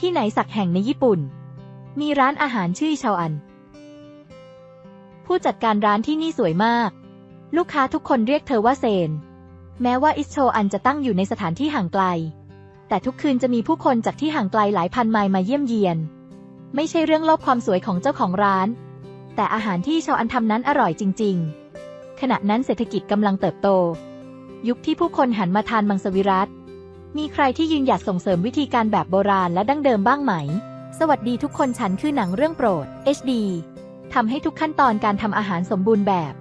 ที่ไหนสักแห่งในญี่ปุ่น มีร้านอาหารชื่อชาวอัน ผู้จัดการร้านที่นี่สวยมาก ลูกค้าทุกคนเรียกเธอว่าเซน แม้ว่าอิสโชอันจะตั้งอยู่ในสถานที่ห่างไกล แต่ทุกคืนจะมีผู้คนจากที่ห่างไกลหลายพันไมล์มาเยี่ยมเยียน ไม่ใช่เรื่องโลภความสวยของเจ้าของร้าน แต่อาหารที่ชาวอันทำนั้นอร่อยจริง ๆ ขณะนั้นเศรษฐกิจกำลังเติบโต ยุคที่ผู้คนหันมาทานมังสวิรัต มีใครที่ยืนหยัดส่งเสริมวิธีการแบบโบราณและดั้งเดิมบ้างไหม สวัสดีทุกคนฉันคือหนังเรื่องโปรด HD ทำให้ทุกขั้นตอนการทำอาหารสมบูรณ์แบบ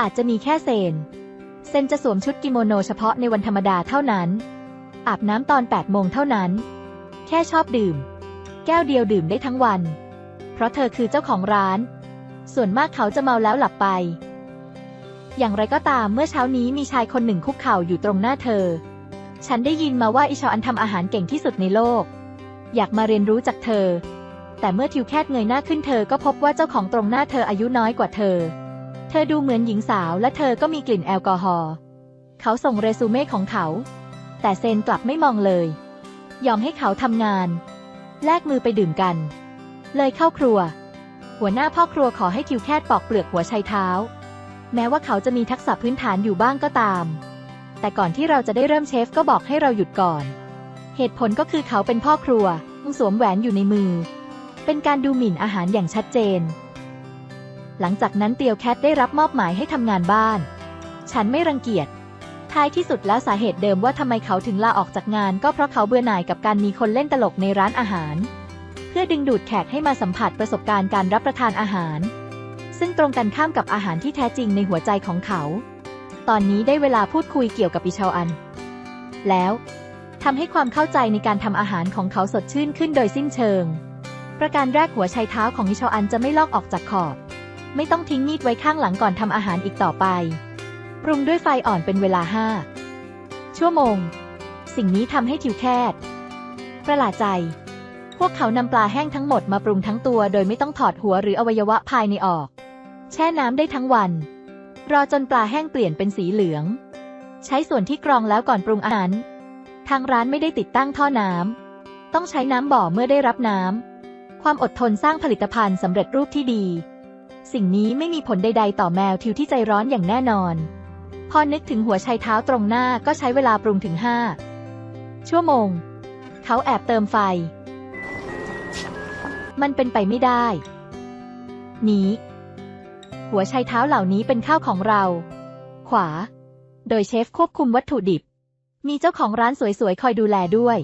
อาจจะมีแค่เซน เซนจะสวมชุดกิโมโนเฉพาะในวันธรรมดาเท่านั้น อาบน้ำตอน 8 โมงเท่านั้น แค่ชอบดื่ม แก้วเดียวดื่มได้ทั้งวัน เพราะเธอคือเจ้าของร้าน ส่วนมากเขาจะเมาแล้วหลับไป อย่างไรก็ตามเมื่อเช้านี้มีชายคนหนึ่งคุกเข่าอยู่ตรงหน้าเธอ ฉันได้ยินมาว่าอิชออันทำอาหารเก่งที่สุดในโลก อยากมาเรียนรู้จากเธอ แต่เมื่อทิวแคทเงยหน้าขึ้นเธอก็พบว่าเจ้าของตรงหน้าเธออายุน้อยกว่าเธอ เธอดูเหมือนหญิงสาวและเธอก็มีกลิ่นแอลกอฮอล์ เขาส่งเรซูเม่ของเขา แต่เซนกลับไม่มองเลย ยอมให้เขาทำงาน แลกมือไปดื่มกัน เลยเข้าครัว หัวหน้าพ่อครัวขอให้ทิวแคทปอกเปลือกหัวไชเท้า แม้ว่าเขาจะมีทักษะพื้นฐานอยู่บ้างก็ตาม แต่ก่อนที่เราจะได้เริ่มเชฟก็บอกให้เราหยุดก่อน เหตุผลก็คือเขาเป็นพ่อครัวมึงสวมแหวนอยู่ในมือ เป็นการดูหมิ่นอาหารอย่างชัดเจน หลังจากนั้นเตียวแคทได้รับมอบหมายให้ทำงานบ้าน ฉันไม่รังเกียจ ท้ายที่สุดแล้วสาเหตุเดิมว่าทำไมเขาถึงลาออกจากงาน ก็เพราะเขาเบื่อหน่ายกับการมีคนเล่นตลกในร้านอาหาร เพื่อดึงดูดแขกให้มาสัมผัสประสบการณ์การรับประทานอาหาร ซึ่งตรงกันข้ามกับอาหารที่แท้จริงในหัวใจของเขา ตอนนี้ได้เวลาพูดคุยเกี่ยวกับอิชาอัน แล้วทำให้ความเข้าใจในการทำอาหารของเขาสดชื่นขึ้นโดยสิ้นเชิง ประการแรกหัวไชเท้าของอิชาอันจะไม่ลอกออกจากขอบ ไม่ต้องทิ้งมีดไว้ข้างหลังก่อนทำอาหารอีกต่อไป ปรุงด้วยไฟอ่อนเป็นเวลาห้าชั่วโมง สิ่งนี้ทำให้ทิวแคทประหลาดใจ พวกเขานำปลาแห้งทั้งหมดมาปรุงทั้งตัว โดยไม่ต้องถอดหัวหรืออวัยวะภายในออก แช่น้ำได้ทั้งวัน รอจนปลาแห้งเปลี่ยนเป็นสีเหลือง ใช้ส่วนที่กรองแล้วก่อนปรุงอาหาร ทางร้านไม่ได้ติดตั้งท่อน้ำ ต้องใช้น้ำบ่อเมื่อได้รับน้ำ ความอดทนสร้างผลิตภัณฑ์สำเร็จรูปที่ดี สิ่งนี้ไม่มีผลใด ๆ ต่อแมวทิวที่ใจร้อนอย่างแน่นอน พอนึกถึงหัวไชเท้าตรงหน้าก็ใช้เวลาปรุงถึงห้าชั่วโมง เขาแอบเติมไฟ มันเป็นไปไม่ได้ นี้ หัวไชเท้าเหล่านี้เป็นข้าวของเรา ขวา โดยเชฟควบคุมวัตถุดิบ มีเจ้าของร้านสวยๆ คอยดูแลด้วย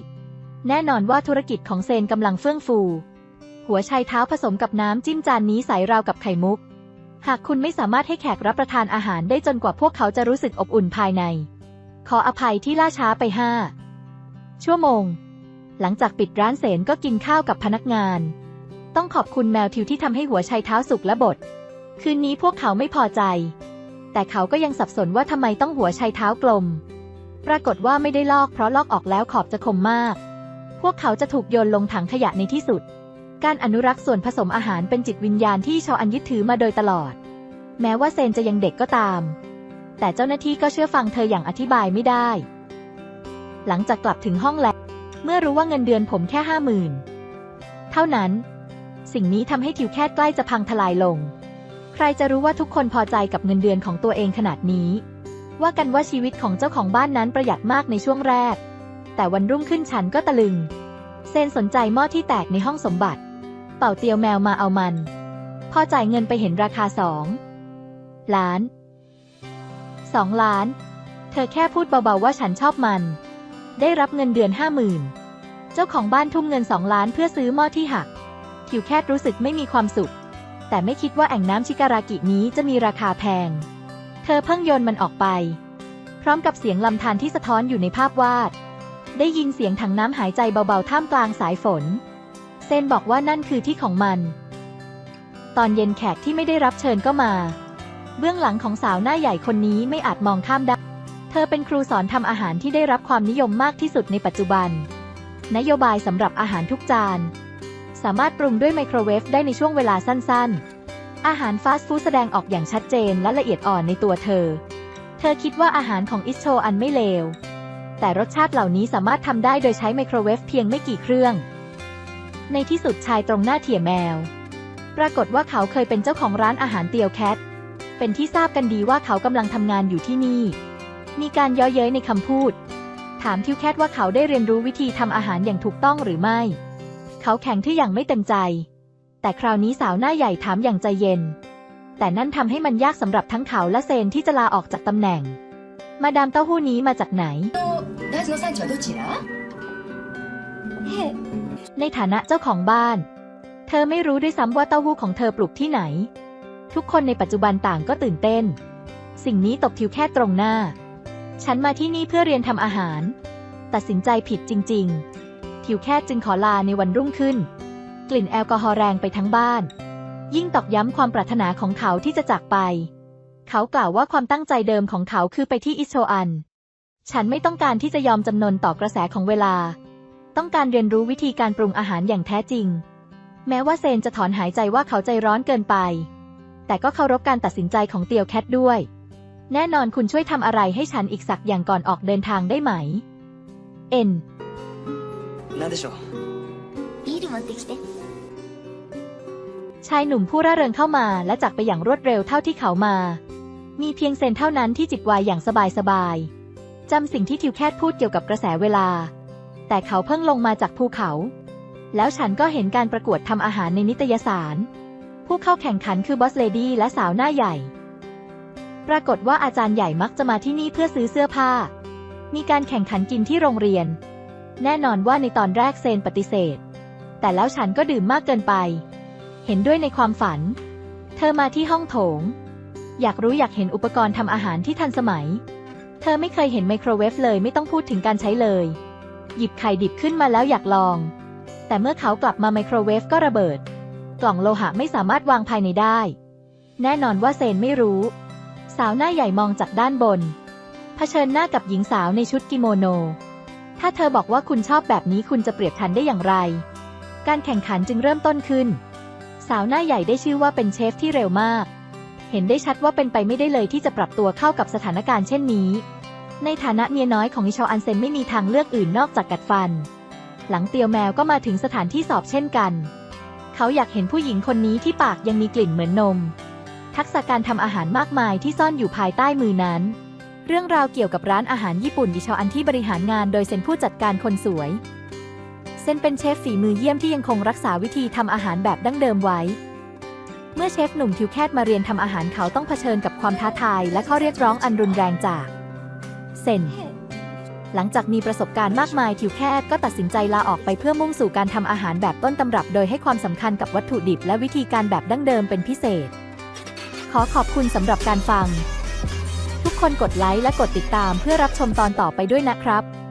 แน่นอนว่าธุรกิจของเซนกำลังเฟื่องฟู หัวไชเท้าผสมกับน้ำจิ้มจานนี้ใสราวกับไข่มุก หากคุณไม่สามารถให้แขกรับประทานอาหารได้จนกว่าพวกเขาจะรู้สึกอบอุ่นภายใน ขออภัยที่ล่าช้าไปห้าชั่วโมง หลังจากปิดร้านเสนก็กินข้าวกับพนักงาน ต้องขอบคุณแมวทิวที่ทำให้หัวไชเท้าสุกและบด คืนนี้พวกเขาไม่พอใจ แต่เขาก็ยังสับสนว่าทำไมต้องหัวไชเท้ากลม ปรากฏว่าไม่ได้ลอกเพราะลอกออกแล้วขอบจะคมมาก พวกเขาจะถูกโยนลงถังขยะในที่สุด การอนุรักษ์ส่วนผสมอาหารเป็นจิตวิญญาณที่ชาวอันยึดถือมาโดยตลอด แม้ว่าเซนจะยังเด็กก็ตาม แต่เจ้าหน้าที่ก็เชื่อฟังเธออย่างอธิบายไม่ได้ หลังจากกลับถึงห้องแล้วเมื่อรู้ว่าเงินเดือนผมแค่ห้าหมื่นเท่านั้น สิ่งนี้ทำให้ทิวแคทใกล้จะพังทลายลง รจะรู้ว่าทุกคนพอใจกับเงินเดือนของตัวเองขนาดนี้ ว่ากันว่าชีวิตของเจ้าของบ้านนั้นประหยัดมากในช่วงแรก แต่วันรุ่งขึ้นฉันก็ตะลึง เซนสนใจหม้อที่แตกในห้องสมบัติ เป่าเตียวแมวมาเอามัน พอจ่ายเงินไปเห็นราคาสองล้านสองล้าน เธอแค่พูดเบาๆว่าฉันชอบมัน ได้รับเงินเดือนห้าหมื่นเจ้าของบ้านทุ่มเงินสองล้านเพื่อซื้อหม้อที่หักทิวแคทรู้สึกไม่มีความสุข แต่ไม่คิดว่าแอ่งน้ำชิการากินี้จะมีราคาแพง เธอเพิ่งโยนมันออกไป พร้อมกับเสียงลำธารที่สะท้อนอยู่ในภาพวาด ได้ยินเสียงถังน้ำหายใจเบาๆท่ามกลางสายฝน เซนบอกว่านั่นคือที่ของมัน ตอนเย็นแขกที่ไม่ได้รับเชิญก็มา เบื้องหลังของสาวหน้าใหญ่คนนี้ไม่อาจมองข้ามได้ เธอเป็นครูสอนทำอาหารที่ได้รับความนิยมมากที่สุดในปัจจุบัน นโยบายสำหรับอาหารทุกจาน สามารถปรุงด้วยไมโครเวฟได้ในช่วงเวลาสั้นๆ อาหารฟาสต์ฟู้ดแสดงออกอย่างชัดเจนและละเอียดอ่อนในตัวเธอ เธอคิดว่าอาหารของอิสโชอันไม่เลว แต่รสชาติเหล่านี้สามารถทำได้โดยใช้ไมโครเวฟเพียงไม่กี่เครื่อง ในที่สุดชายตรงหน้าเถี่ยแมว ปรากฏว่าเขาเคยเป็นเจ้าของร้านอาหารเตียวแคท เป็นที่ทราบกันดีว่าเขากำลังทำงานอยู่ที่นี่ มีการย้อเย้ยในคำพูด ถามทิวแคทว่าเขาได้เรียนรู้วิธีทำอาหารอย่างถูกต้องหรือไม่ เขาแข็งที่อย่างไม่เต็มใจ แต่คราวนี้สาวหน้าใหญ่ถามอย่างใจเย็น แต่นั่นทำให้มันยากสำหรับทั้งเขาและเซนที่จะลาออกจากตำแหน่ง มาดามเต้าหู้นี้มาจากไหน ในฐานะเจ้าของบ้าน เธอไม่รู้ด้วยซ้ำว่าเต้าหู้ของเธอปลูกที่ไหน ทุกคนในปัจจุบันต่างก็ตื่นเต้น สิ่งนี้ตกทิวแค่ตรงหน้า ฉันมาที่นี่เพื่อเรียนทำอาหาร ตัดสินใจผิดจริง ๆ ทิวแค่จึงขอลาในวันรุ่งขึ้น กลิ่นแอลกอฮอล์แรงไปทั้งบ้าน ยิ่งตอกย้ำความปรารถนาของเขาที่จะจากไป เขากล่าวว่าความตั้งใจเดิมของเขาคือไปที่อิโชอัน ฉันไม่ต้องการที่จะยอมจำนนต่อกระแสของเวลา ต้องการเรียนรู้วิธีการปรุงอาหารอย่างแท้จริง แม้ว่าเซนจะถอนหายใจว่าเขาใจร้อนเกินไป แต่ก็เคารพการตัดสินใจของเตียวแคทด้วย แน่นอนคุณช่วยทำอะไรให้ฉันอีกสักอย่างก่อนออกเดินทางได้ไหมเอ็น 何でしょうビール持ってきて ชายหนุ่มผู้ร่าเริงเข้ามาและจากไปอย่างรวดเร็วเท่าที่เขามา มีเพียงเซนเท่านั้นที่จิตวายอย่างสบายๆจำสิ่งที่ทิวแคทพูดเกี่ยวกับกระแสเวลา แต่เขาเพิ่งลงมาจากภูเขา แล้วฉันก็เห็นการประกวดทำอาหารในนิตยสาร ผู้เข้าแข่งขันคือบอสเลดี้และสาวหน้าใหญ่ ปรากฏว่าอาจารย์ใหญ่มักจะมาที่นี่เพื่อซื้อเสื้อผ้า มีการแข่งขันกินที่โรงเรียน แน่นอนว่าในตอนแรกเซนปฏิเสธ แต่แล้วฉันก็ดื่มมากเกินไป เห็นด้วยในความฝัน เธอมาที่ห้องโถง อยากรู้อยากเห็นอุปกรณ์ทำอาหารที่ทันสมัย เธอไม่เคยเห็นไมโครเวฟเลยไม่ต้องพูดถึงการใช้เลย หยิบไข่ดิบขึ้นมาแล้วอยากลอง แต่เมื่อเขากลับมาไมโครเวฟก็ระเบิด กล่องโลหะไม่สามารถวางภายในได้ แน่นอนว่าเซนไม่รู้ สาวหน้าใหญ่มองจากด้านบนเผชิญหน้ากับหญิงสาวในชุดกิโมโน ถ้าเธอบอกว่าคุณชอบแบบนี้คุณจะเปรียบทันได้อย่างไร การแข่งขันจึงเริ่มต้นขึ้น สาวหน้าใหญ่ได้ชื่อว่าเป็นเชฟที่เร็วมาก เห็นได้ชัดว่าเป็นไปไม่ได้เลยที่จะปรับตัวเข้ากับสถานการณ์เช่นนี้ ในฐานะเมียน้อยของอิชอันเซนไม่มีทางเลือกอื่นนอกจากกัดฟัน หลังเตียวแมวก็มาถึงสถานที่สอบเช่นกัน เขาอยากเห็นผู้หญิงคนนี้ที่ปากยังมีกลิ่นเหมือนนม ทักษะการทำอาหารมากมายที่ซ่อนอยู่ภายใต้มือนั้น เรื่องราวเกี่ยวกับร้านอาหารญี่ปุ่นอิชออันที่บริหารงานโดยเซนผู้จัดการคนสวย เซนเป็นเชฟฝีมือเยี่ยมที่ยังคงรักษาวิธีทำอาหารแบบดั้งเดิมไว้ เมื่อเชฟหนุ่มทิวแคทมาเรียนทำอาหารเขาต้องเผชิญกับความท้าทายและข้อเรียกร้องอันรุนแรงจากเซนหลังจากมีประสบการณ์มากมายทิวแคทก็ตัดสินใจลาออกไปเพื่อมุ่งสู่การทำอาหารแบบต้นตำรับ โดยให้ความสำคัญกับวัตถุดิบและวิธีการแบบดั้งเดิมเป็นพิเศษ ขอขอบคุณสำหรับการฟัง คนกดไลค์และกดติดตามเพื่อรับชมตอนต่อไปด้วยนะครับ